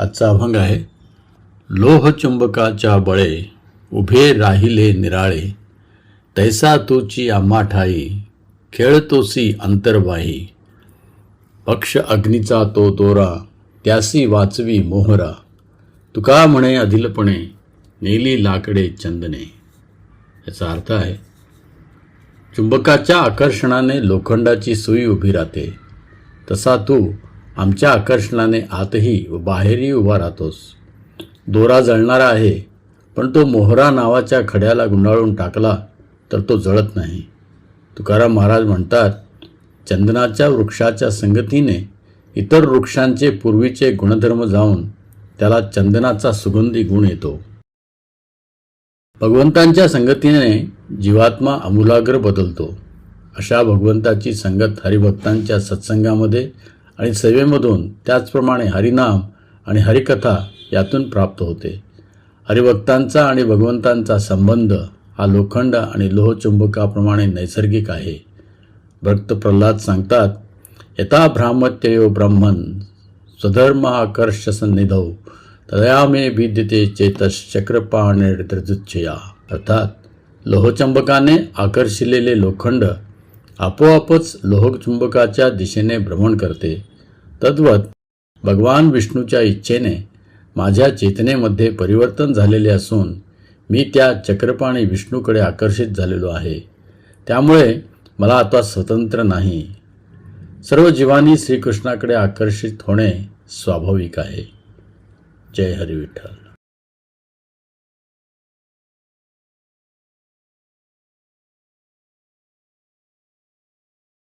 आजचा अभंग आहे लोहचुंबकाच्या बळे उभे राहिले निराळे तैसा तोची आम्हा ठाई खेळतोसी अंतर्वाही पक्ष अग्नीचा तो दोरा त्यासी वाचवी मोहरा तुका म्हणे अधिलपणे नेली लाकडे चंदने. याचा अर्थ आहे चुंबकाच्या आकर्षणाने लोखंडाची सुई उभी राहते तसा तू आमच्या आकर्षणाने आतही व बाहेरही उभा राहतोस. दोरा जळणारा आहे पण तो मोहरा नावाच्या खड्याला गुंडाळून टाकला तर तो जळत नाही. तुकाराम महाराज म्हणतात चंदनाच्या वृक्षाच्या संगतीने इतर वृक्षांचे पूर्वीचे गुणधर्म जाऊन त्याला चंदनाचा सुगंधी गुण येतो. भगवंतांच्या संगतीने जीवात्मा अमूलाग्र बदलतो. अशा भगवंताची संगत हरिभक्तांच्या सत्संगामध्ये आणि सेवेमधून त्याचप्रमाणे हरिनाम आणि हरिकथा यातून प्राप्त होते. हरिभक्तांचा आणि भगवंतांचा संबंध हा लोखंड आणि लोहचुंबकाप्रमाणे नैसर्गिक आहे. भक्त प्रल्हाद सांगतात यथा भ्रामत्ययो ब्रह्मन स्वधर्म आकर्ष सन्निधौ तदया मे भिद्यते चेतश्चक्रपाणिर्दृच्छया अर्थात लोहचुंबकाने आकर्षिलेले लोखंड आपोआपच लोहचुंबकाच्या दिशेने भ्रमण करते. तद्वत भगवान विष्णूच्या इच्छेने माझ्या चेतनेमध्ये परिवर्तन झालेले असून मी त्या चक्रपाणी विष्णूकडे आकर्षित झालेलो आहे. त्यामुळे मला आता स्वतंत्र नाही. सर्व जीवांनी श्रीकृष्णाकडे आकर्षित होणे स्वाभाविक आहे. जय हरी विठ्ठल